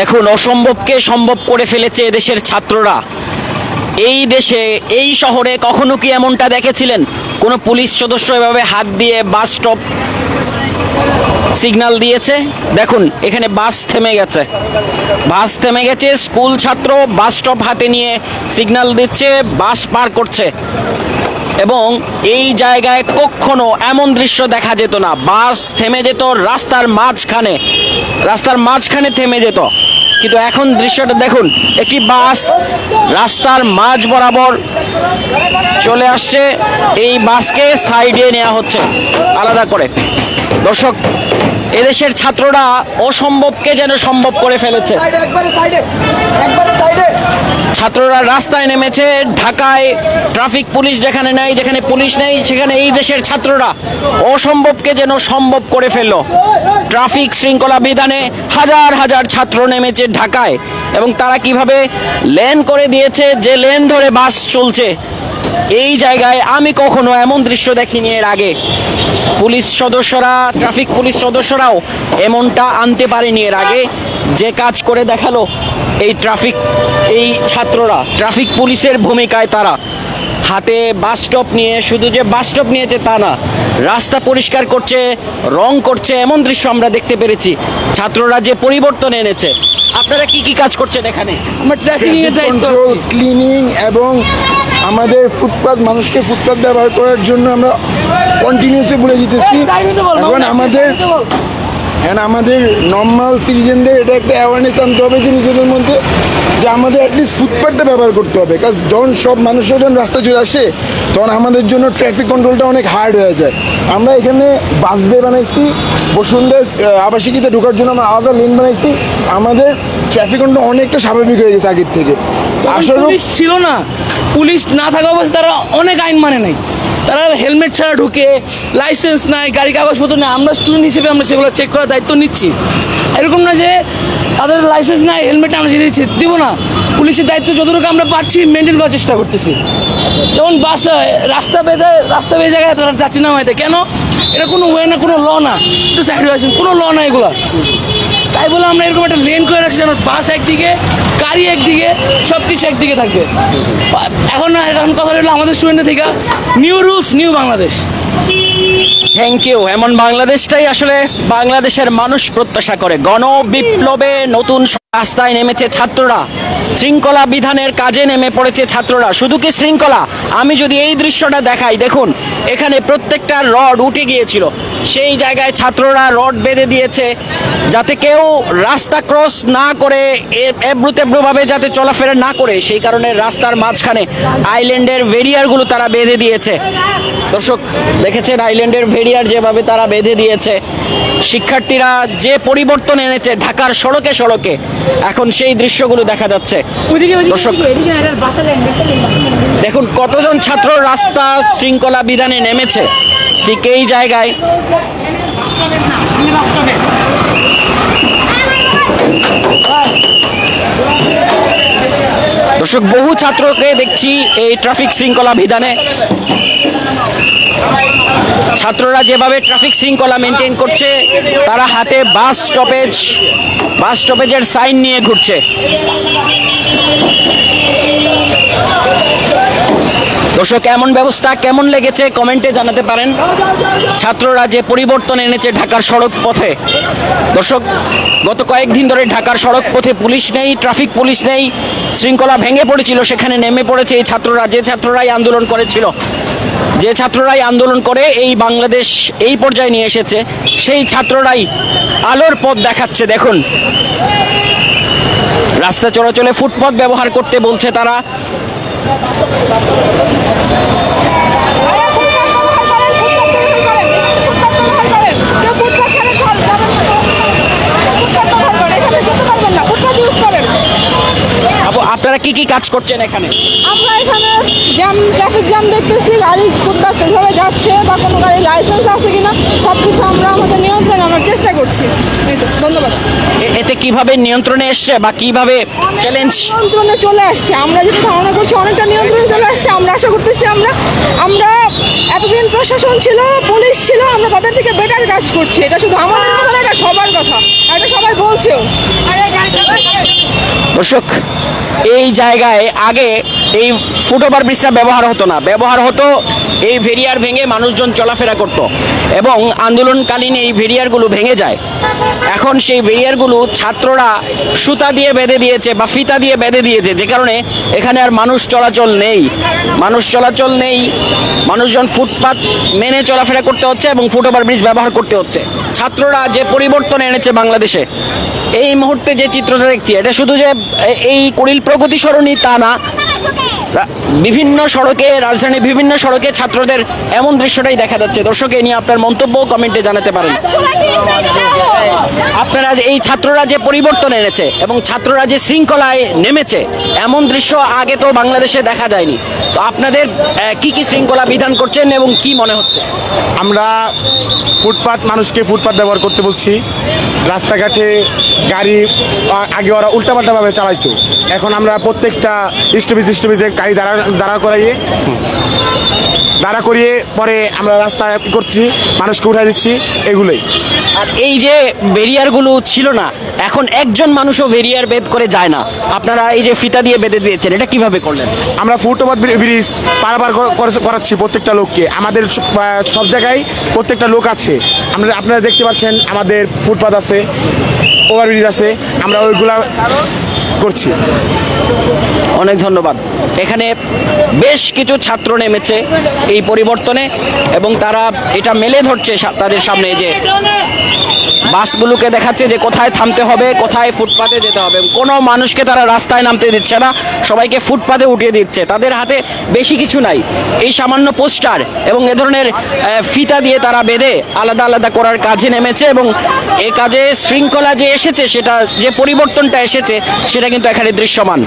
দেখুন, অসম্ভবকে সম্ভব করে ফেলেছে এদেশের ছাত্ররা। এই দেশে, এই শহরে কখনো কি এমনটা দেখেছিলেন? কোনো পুলিশ সদস্য এভাবে হাত দিয়ে বাস স্টপ সিগনাল দিয়েছে? দেখুন, এখানে বাস থেমে গেছে। বাস থেমে গেছে, স্কুল ছাত্র বাস স্টপ হাতে নিয়ে সিগনাল দিচ্ছে, বাস পার করছে। এবং এই জায়গায় কখনো এমন দৃশ্য দেখা যেত না। বাস থেমে যেত, রাস্তার মাঝখানে রাস্তার মাঝখানে থেমে যেত। কিন্তু এখন দৃশ্যটা দেখুন, একটি বাস রাস্তার মাঝ বরাবর চলে আসছে। এই বাসকে সাইডে নেওয়া হচ্ছে, আলাদা করে। দর্শক, এদেশের ছাত্ররা অসম্ভবকে যেন সম্ভব করে ফেলেছে। ছাত্ররা রাস্তায় নেমেছে, ঢাকায় ট্রাফিক পুলিশ যেখানে নেই, যেখানে পুলিশ নেই, সেখানে এই দেশের ছাত্ররা অসম্ভবকে যেন সম্ভব করে ফেলল। ট্রাফিক শৃঙ্খলা বিধানে হাজার হাজার ছাত্র নেমেছে ঢাকায়। এবং তারা কীভাবে লেন করে দিয়েছে, যে লেন ধরে বাস চলছে, এই জায়গায় আমি কখনো এমন দৃশ্য দেখিনি এর আগে। পুলিশ সদস্যরা, ট্রাফিক পুলিশ সদস্যরাও এমনটা আনতে পারেনি এর আগে। যে কাজ করে দেখাল এই ট্রাফিক, এই ছাত্ররা, ট্রাফিক পুলিশের ভূমিকায় তারা। হাতে বাস স্টপ নিয়ে শুধু যে বাস স্টপ নিয়েছে তা না রাস্তা পরিষ্কার করছে রং করছে এমন দৃশ্য আমরা দেখতে পেরেছি। ছাত্ররা যে পরিবর্তন এনেছে আপনারা কি কি কাজ করছেন এখানে? আমরা ট্রাফিকিং এর দায়িত্ব কন্ট্রোল ক্লিনিং এবং আমাদের ফুটপাত মানুষকে ফুটপাত ব্যবহার করার জন্য আমরা কন্টিনিউসলি বলে দিতেছি। এখন আমাদের এখন আমাদের নর্মাল সিটিজেনদের এটা একটা অ্যাওয়ারনেস আনতে হবে যে নিজেদের মধ্যে যে আমাদের অ্যাটলিস্ট ফুটপাথটা ব্যবহার করতে হবে। কারণ যখন সব মানুষরা যখন রাস্তায় চলে আসে তখন আমাদের জন্য ট্রাফিক কন্ট্রোলটা অনেক হার্ড হয়ে যায়। আমরা এখানে বাস বে বানাইছি বসুন্ধরা আবাসিকিতে ঢোকার জন্য আমরা আলাদা লেন বানাইছি। আমাদের ট্রাফিক কন্ট্রোল অনেকটা স্বাভাবিক হয়ে গেছে আগের থেকে। আসলে ছিল না। পুলিশ না থাকা অবস্থায় তারা অনেক আইন মানে নাই। তারা হেলমেট ছাড়া ঢুকে লাইসেন্স নাই, গাড়ি, কাগজপত্র নেই, আমরা স্টুডেন্ট হিসেবে আমরা সেগুলো চেক করার দায়িত্ব নিচ্ছি। এরকম না যে তাদের লাইসেন্স নাই, হেলমেট আমরা দিচ্ছি দিব না। পুলিশের দায়িত্ব যতটুকু আমরা পারছি মেনটেন করার চেষ্টা করতেছি। যেমন বাস রাস্তা বেঁধে, রাস্তা বেয়ে জায়গায় তারা যাত্রী নামাইতে কেন? এটা কোনো ওয়ে না, কোনো ল না। একটু সাইড হয়ে আছেন কোনো ল না এগুলো। তাই বলে আমরা এরকম একটা লেন করে রাখছি যেন বাস একদিকে, গাড়ি একদিকে সব কিছু একদিকে থাকবে। এখন এখন কথা হলো আমাদের স্টুডেন্টের থেকে new rules new Bangladesh. Thank you এমন বাংলাদেশটাই আসলে বাংলাদেশের মানুষ প্রত্যাশা করে। গণ বিপ্লবে নতুন রাস্তায় নেমেছে ছাত্ররা। শৃঙ্খলা বিধানের কাজে নেমে পড়েছে ছাত্ররা। শুধু কি শৃঙ্খলা? আমি যদি এই দৃশ্যটা দেখাই, দেখুন, এখানে প্রত্যেকটা রড উঠে গিয়েছিল। সেই জায়গায় ছাত্ররা রড বেঁধে দিয়েছে যাতে কেউ রাস্তা ক্রস না করে এবড়ো যাতে চলাফেরা না করে। সেই কারণে রাস্তার মাঝখানে আইল্যান্ডের ভেরিয়ারগুলো তারা বেঁধে দিয়েছে। দর্শক, দেখেছেন আইল্যান্ডের ভেরিয়ার যেভাবে তারা বেঁধে দিয়েছে? শিক্ষার্থীরা যে পরিবর্তন এনেছে ঢাকার সড়কে সড়কে, এখন সেই দৃশ্যগুলো দেখা যাচ্ছে। দর্শক দেখুন কতজন ছাত্র রাস্তা শৃঙ্খলা বিধানে নেমেছে। ঠিক এই জায়গায়। দর্শক বহু ছাত্রকে দেখছি এই ট্রাফিক শৃঙ্খলা বিধানে। ছাত্ররা যেভাবে ট্রাফিক শৃঙ্খলা মেনটেন করছে, তারা হাতে বাস স্টপেজ বাস স্টপেজের সাইন নিয়ে ঘুরছে। দর্শক, এমন ব্যবস্থা কেমন লেগেছে কমেন্টে জানাতে পারেন। ছাত্ররা যে পরিবর্তন এনেছে ঢাকার সড়ক পথে। দর্শক, গত কয়েকদিন ধরে ঢাকার সড়ক পথে পুলিশ নেই ট্রাফিক পুলিশ নেই, শৃঙ্খলা ভেঙে পড়েছিল, সেখানে নেমে পড়েছে এই ছাত্ররা, যে ছাত্ররাই আন্দোলন করেছিল। যে ছাত্ররাই আন্দোলন করে, এই বাংলাদেশ এই পর্যায়ে নিয়ে এসেছে, সেই ছাত্ররাই আলোর পথ দেখাচ্ছে। দেখুন, রাস্তা চলাচলে ফুটপথ ব্যবহার করতে বলছে তারা। আপনারা কি কি কাজ করছেন এখানে? আমরা এখানে জ্যাম ট্রাফিক জ্যাম দেখতেছি গাড়ি ফুটপাথ কীভাবে যাচ্ছে বা কোনো গাড়ির লাইসেন্স আছে কিনা সব কিছু আমরা আমাদের নিয়ন্ত্রণ আনার চেষ্টা করছি। ধন্যবাদ। এতে কীভাবে নিয়ন্ত্রণে এসছে বা কীভাবে চ্যালেঞ্জ নিয়ন্ত্রণে চলে আসছে। আমরা যেটা ধারণা করছি অনেকটা নিয়ন্ত্রণে চলে আসছে আমরা আশা করতেছি আমরা আমরা এতদিন প্রশাসন ছিল পুলিশ ছিল আমরা তাদের থেকে বেটার কাজ করছি। এটা শুধু আমাদের কথা না এটা সবার কথা। আর এটা সবাই বলছেও। দর্শক, এই জায়গায় আগে এই ফুটওভার ব্রিজটা ব্যবহার হতো না। ব্যবহার হতো এই ভেরিয়ার ভেঙে মানুষজন চলাফেরা করত এবং আন্দোলনকালীন এই ভেরিয়ারগুলো ভেঙে যায়। এখন সেই ভেরিয়ারগুলো ছাত্ররা সুতা দিয়ে বেঁধে দিয়েছে বা ফিতা দিয়ে বেঁধে দিয়েছে, যে কারণে এখানে আর মানুষ চলাচল নেই। মানুষ চলাচল নেই, মানুষজন ফুটপাত মেনে চলাফেরা করতে হচ্ছে এবং ফুটওভার ব্রিজ ব্যবহার করতে হচ্ছে। ছাত্ররা যে পরিবর্তন এনেছে বাংলাদেশে, এই মুহূর্তে যে চিত্রটা দেখছি, এটা শুধু যে এই কুড়িল প্রগতি সরণি তা না। বিভিন্ন সড়কে, রাজধানীর বিভিন্ন সড়কে ছাত্রদের এমন দৃশ্যটাই দেখা যাচ্ছে। দর্শক এই নিয়ে আপনার মন্তব্য কমেন্টে জানাতে পারেন। আপনারা এই ছাত্ররা যে পরিবর্তন এনেছে এবং ছাত্ররা যে শৃঙ্খলায় নেমেছে, এমন দৃশ্য আগে তো বাংলাদেশে দেখা যায়নি। তো আপনাদের কি কি শৃঙ্খলা বিধান করছেন এবং কি মনে হচ্ছে? আমরা ফুটপাত, মানুষকে ফুটপাত ব্যবহার করতে বলছি। রাস্তাঘাটে গাড়ি আগে ওরা উল্টাপাল্টাভাবে চালাইতো। এখন আমরা প্রত্যেকটা স্টপিজ, স্টপিজে গাড়ি দাঁড়া দাঁড়া করাইয়ে, দাঁড়া করিয়ে পরে আমরা রাস্তা করছি মানুষকে উঠাই দিচ্ছি, এগুলোই। আর এই যে ব্যারিয়ারগুলো ছিল না এখন একজন মানুষও ভেরিয়ার বেদ করে যায় না। আপনারা এই যে ফিতা দিয়ে বেঁধে দিয়েছেন এটা কীভাবে করলেন? আমরা ফুটপাত ব্রি- ব্রিজ কর- করাচ্ছি প্রত্যেকটা লোককে। আমাদের সব জায়গায় প্রত্যেকটা লোক আছে। আমরা আপনারা দেখতে পাচ্ছেন আমাদের ফুটপাত আছে ওভারব্রিজ আছে। আমরা ওইগুলা করছি। অনেক ধন্যবাদ। এখানে বেশ কিছু ছাত্র নেমেছে এই পরিবর্তনে এবং তারা এটা মেলে ধরছে তাদের সামনে যে বাসগুলোকে দেখাচ্ছে যে কোথায় থামতে হবে, কোথায় ফুটপাতে যেতে হবে। কোনো মানুষকে তারা রাস্তায় নামতে দিচ্ছে না, সবাইকে ফুটপাতে উঠিয়ে দিচ্ছে। তাদের হাতে বেশি কিছু নাই। এই সামান্য পোস্টার এবং এ ধরনের ফিতা দিয়ে তারা বেঁধে আলাদা আলাদা করার কাজে নেমেছে এবং এ কাজে শৃঙ্খলা যে এসেছে, সেটা, যে পরিবর্তনটা এসেছে, সেটা কিন্তু এখানে দৃশ্যমান।